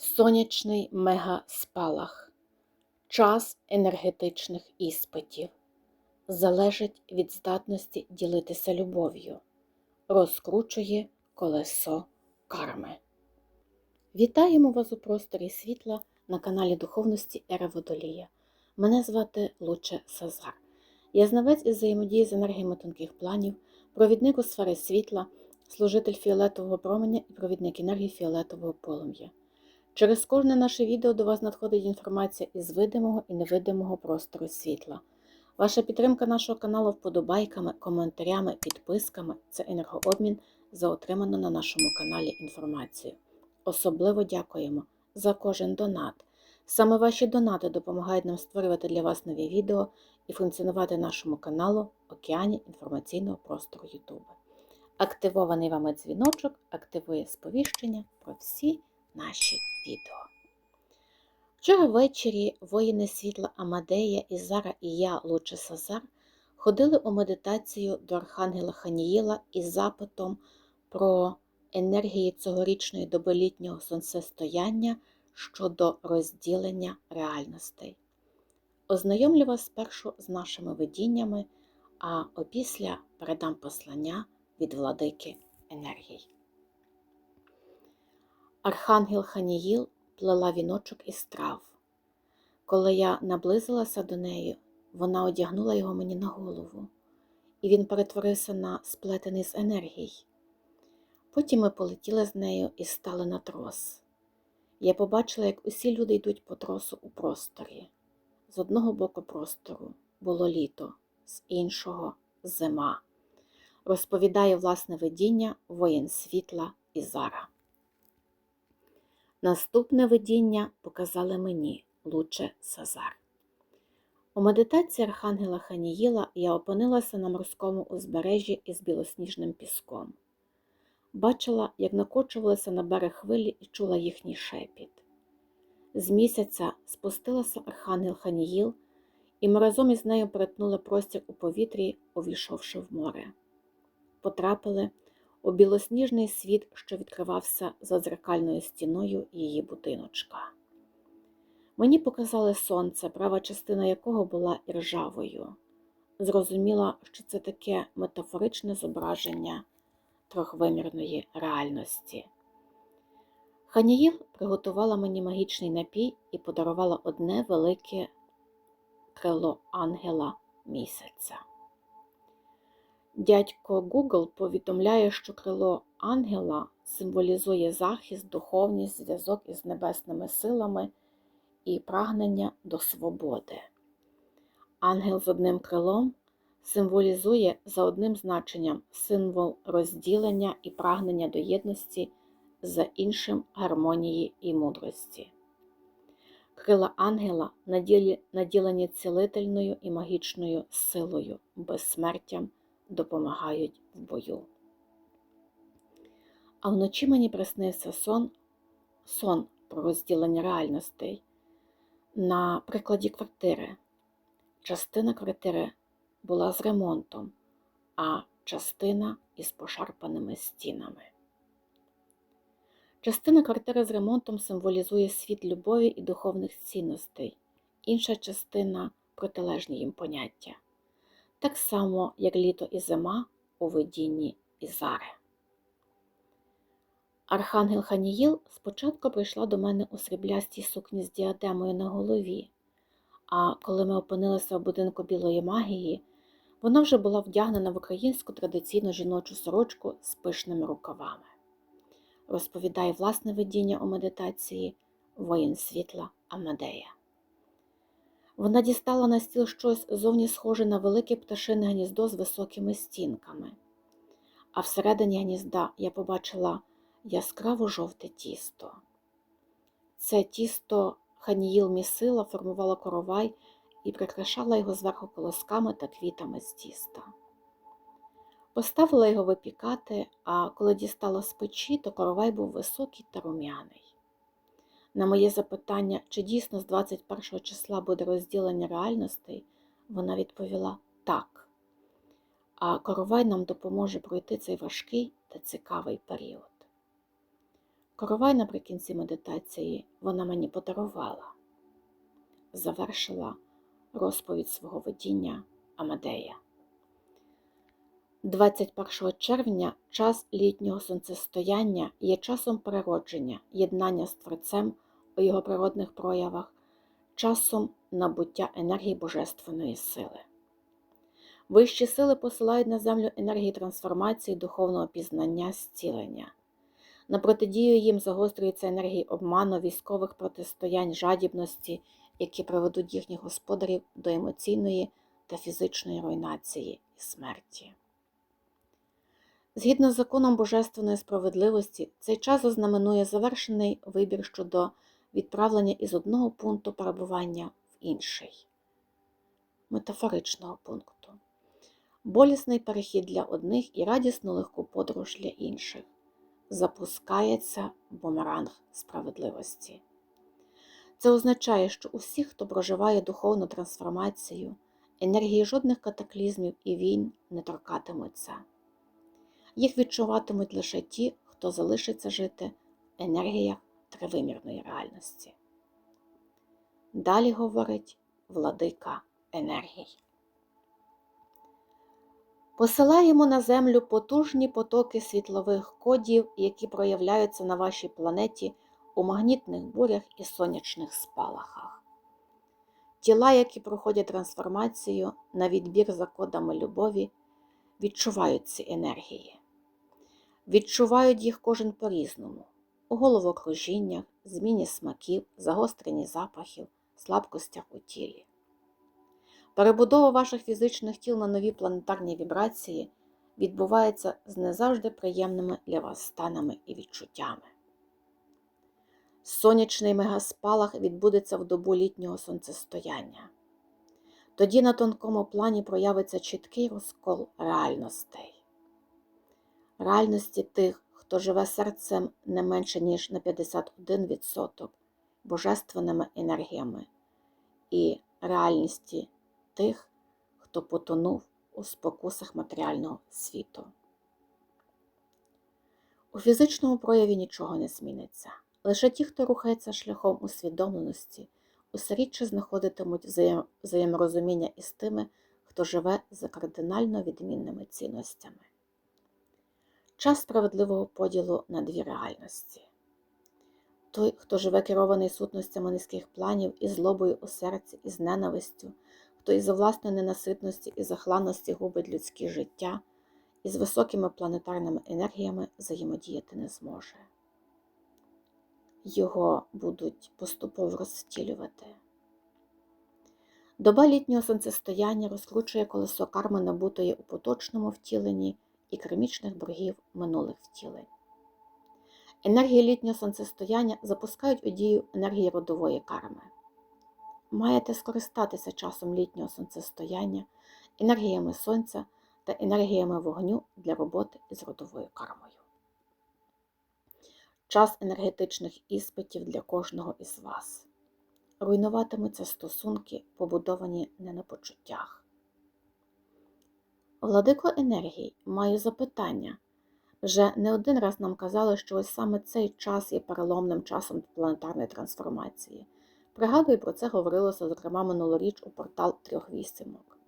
Сонячний мегаспалах. Час енергетичних іспитів залежить від здатності ділитися любов'ю, розкручує колесо карми. Вітаємо вас у просторі світла на каналі Духовності Ера Водолія. Мене звати Луче Сазар. Я знавець із взаємодії з енергіями тонких планів, провідник у сфери світла, служитель фіолетового променя і провідник енергії фіолетового полум'я. Через кожне наше відео до вас надходить інформація із видимого і невидимого простору світла. Ваша підтримка нашого каналу вподобайками, коментарями, підписками це енергообмін за отриману на нашому каналі інформацію. Особливо дякуємо за кожен донат. Саме ваші донати допомагають нам створювати для вас нові відео і функціонувати нашому каналу океані інформаційного простору YouTube. Активований вами дзвіночок активує сповіщення про всі наші відео. Вчора ввечері воїни світла Амадея, Ізара і я, Луче Сазар, ходили у медитацію до Архангела Ханіїла із запитом про енергії цьогорічної доболітнього сонцестояння щодо розділення реальностей. Ознайомлю вас спершу з нашими видіннями, а опісля передам послання від владики енергій. Архангел Ханіїл плела віночок із трав. Коли я наблизилася до неї, вона одягнула його мені на голову, і він перетворився на сплетений з енергій. Потім ми полетіли з нею і стали на трос. Я побачила, як усі люди йдуть по тросу у просторі. З одного боку простору було літо, з іншого зима. Розповідає власне видіння воїн світла Ізара. Наступне видіння показали мені Луче Сазар. У медитації Архангела Ханіїла я опинилася на морському узбережжі із білосніжним піском. Бачила, як накочувалися на берег хвилі і чула їхній шепіт. З місяця спустилася Архангел Ханіїл, і ми разом із нею перетнули простір у повітрі, увійшовши в море. Потрапили у білосніжний світ, що відкривався за дзеркальною стіною її будиночка. Мені показали сонце, права частина якого була іржавою. Зрозуміла, що це таке метафоричне зображення трьохвимірної реальності. Ханіїл приготувала мені магічний напій і подарувала одне велике крило ангела місяця. Дядько Google повідомляє, що крило ангела символізує захист, духовність, зв'язок із небесними силами і прагнення до свободи. Ангел з одним крилом символізує за одним значенням символ розділення і прагнення до єдності, за іншим гармонії і мудрості. Крила ангела наділені цілительною і магічною силою, безсмертям допомагають в бою. А вночі мені приснився сон, сон про розділення реальностей на прикладі квартири. Частина квартири була з ремонтом, а частина із пошарпаними стінами. Частина квартири з ремонтом символізує світ любові і духовних цінностей, інша частина протилежні їм поняття так само, як літо і зима у видінні Ізари. Архангел Ханіїл спочатку прийшла до мене у сріблястій сукні з діадемою на голові, а коли ми опинилися в будинку білої магії, вона вже була вдягнена в українську традиційну жіночу сорочку з пишними рукавами. Розповідає власне видіння у медитації воїн світла Амадея. Вона дістала на стіл щось зовні схоже на велике пташине гніздо з високими стінками, а всередині гнізда я побачила яскраво жовте тісто. Це тісто ханіїл місила, формувала коровай і прикрашала його зверху колосками та квітами з тіста. Поставила його випікати, а коли дістала з печі, то коровай був високий та рум'яний. На моє запитання, чи дійсно з 21 числа буде розділення реальностей, вона відповіла так. А коровай нам допоможе пройти цей важкий та цікавий період. Коровай наприкінці медитації вона мені подарувала, завершила розповідь свого видіння Амадея. 21 червня час літнього сонцестояння є часом переродження, єднання з Творцем у його природних проявах, часом набуття енергії божественної сили. Вищі сили посилають на землю енергії трансформації, духовного пізнання, зцілення. На протидію їм загострюються енергії обману, військових протистоянь, жадібності, які приведуть їхніх господарів до емоційної та фізичної руйнації і смерті. Згідно з законом Божественної справедливості, цей час ознаменує завершений вибір щодо відправлення із одного пункту перебування в інший, метафоричного пункту, болісний перехід для одних і радісну легку подорож для інших. Запускається бумеранг справедливості. Це означає, що усі, хто проживає духовну трансформацію, енергії жодних катаклізмів і війн не торкатимуться. Їх відчуватимуть лише ті, хто залишиться жити в енергіях тривимірної реальності. Далі говорить владика енергій. Посилаємо на Землю потужні потоки світлових кодів, які проявляються на вашій планеті у магнітних бурях і сонячних спалахах. Тіла, які проходять трансформацію на відбір за кодами любові, відчувають ці енергії. Відчувають їх кожен по-різному, головокружіннях, зміні смаків, загостренні запахів, слабкостях у тілі. Перебудова ваших фізичних тіл на нові планетарні вібрації відбувається з не завжди приємними для вас станами і відчуттями. Сонячний мегаспалах відбудеться в добу літнього сонцестояння. Тоді на тонкому плані проявиться чіткий розкол реальностей, реальності тих, хто живе серцем не менше, ніж на 51% божественними енергіями, і реальності тих, хто потонув у спокусах матеріального світу. У фізичному прояві нічого не зміниться. Лише ті, хто рухається шляхом усвідомленості, усе рідше знаходитимуть взаєморозуміння із тими, хто живе за кардинально відмінними цінностями. Час справедливого поділу на дві реальності. Той, хто живе керований сутностями низьких планів і злобою у серці, і з ненавистю, хто із власної ненаситності і захланності губить людське життя, і з високими планетарними енергіями взаємодіяти не зможе. Його будуть поступово розвтілювати. Доба літнього сонцестояння розкручує колесо карми набутої у поточному втіленні і кермічних боргів минулих втілень. Енергії літнього сонцестояння запускають у дію енергії родової карми. Маєте скористатися часом літнього сонцестояння, енергіями сонця та енергіями вогню для роботи із родовою кармою. Час енергетичних іспитів для кожного із вас. Руйнуватимуться стосунки, побудовані не на почуттях. Владико енергії, маю запитання. Вже не один раз нам казали, що ось саме цей час є переломним часом планетарної трансформації. Пригадую, про це говорилося, зокрема, минулоріч у портал трьох вісімок.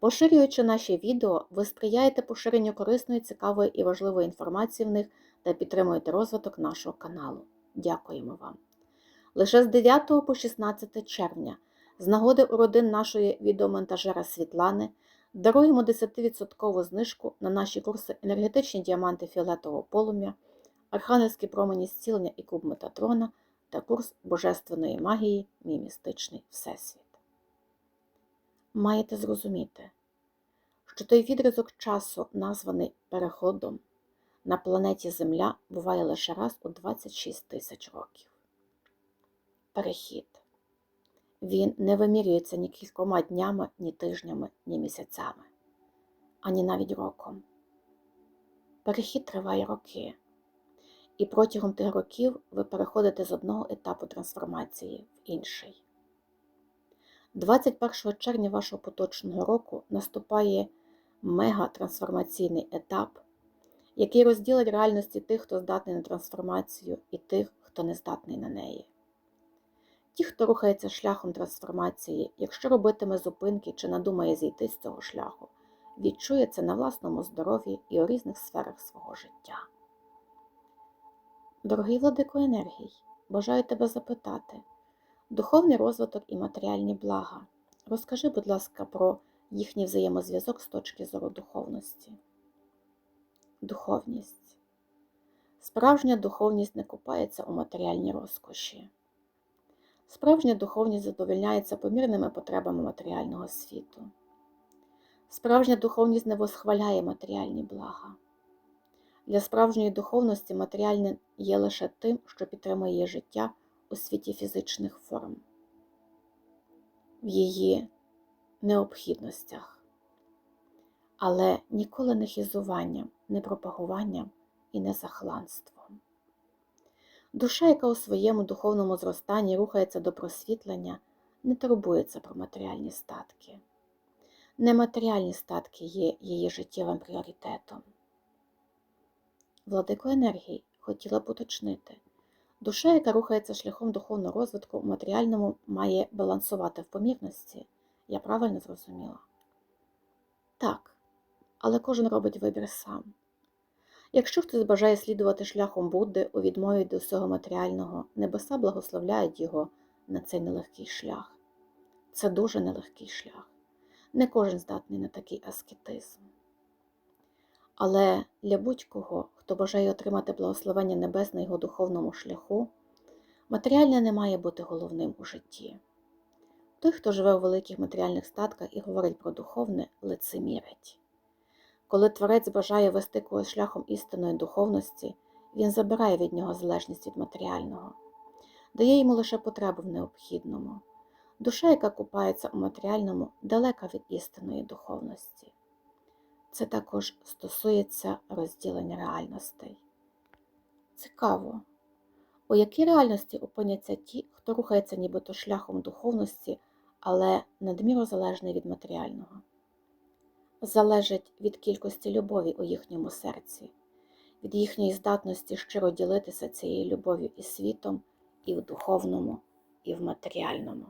Поширюючи наші відео, ви сприяєте поширенню корисної, цікавої і важливої інформації в них та підтримуєте розвиток нашого каналу. Дякуємо вам! Лише з 9 по 16 червня, з нагоди у родин нашої відеомонтажера Світлани, даруємо 10% знижку на наші курси енергетичні діаманти фіолетового полум'я, архангельські промені зцілення і куб Метатрона та курс Божественної магії Мій містичний Всесвіт. Маєте зрозуміти, що той відрізок часу, названий переходом, на планеті Земля буває лише раз у 26 тисяч років. Перехід. Він не вимірюється ні кількома днями, ні тижнями, ні місяцями, ані навіть роком. Перехід триває роки, і протягом тих років ви переходите з одного етапу трансформації в інший. 21 червня вашого поточного року наступає мегатрансформаційний етап, який розділить реальності тих, хто здатний на трансформацію, і тих, хто не здатний на неї. Ті, хто рухається шляхом трансформації, якщо робитиме зупинки чи надумає зійти з цього шляху, відчує це на власному здоров'ї і у різних сферах свого життя. Дорогий владико енергій, бажаю тебе запитати духовний розвиток і матеріальні блага. Розкажи, будь ласка, про їхній взаємозв'язок з точки зору духовності. Духовність. Справжня духовність не купається у матеріальній розкоші. Справжня духовність задовольняється помірними потребами матеріального світу. Справжня духовність не восхваляє матеріальні блага. Для справжньої духовності матеріальне є лише тим, що підтримує її життя у світі фізичних форм, в її необхідностях, але ніколи не хізуванням, не пропагуванням і не захланством. Душа, яка у своєму духовному зростанні рухається до просвітлення, не турбується про матеріальні статки. Нематеріальні статки є її життєвим пріоритетом. Владико енергії хотіла б уточнити. Душа, яка рухається шляхом духовного розвитку, у матеріальному має балансувати в помірності. Я правильно зрозуміла? Так, але кожен робить вибір сам. Якщо хтось бажає слідувати шляхом Будди у відмові від усього матеріального, небеса благословляють його на цей нелегкий шлях. Це дуже нелегкий шлях. Не кожен здатний на такий аскетизм. Але для будь-кого, хто бажає отримати благословення небес на його духовному шляху, матеріальне не має бути головним у житті. Той, хто живе у великих матеріальних статках і говорить про духовне, лицемірить. Коли творець бажає вести когось шляхом істинної духовності, він забирає від нього залежність від матеріального, дає йому лише потребу в необхідному. Душа, яка купається у матеріальному, далека від істинної духовності. Це також стосується розділення реальностей. Цікаво, у якій реальності опиняться ті, хто рухається нібито шляхом духовності, але надміру залежний від матеріального. Залежить від кількості любові у їхньому серці, від їхньої здатності щиро ділитися цією любов'ю і світом, і в духовному, і в матеріальному.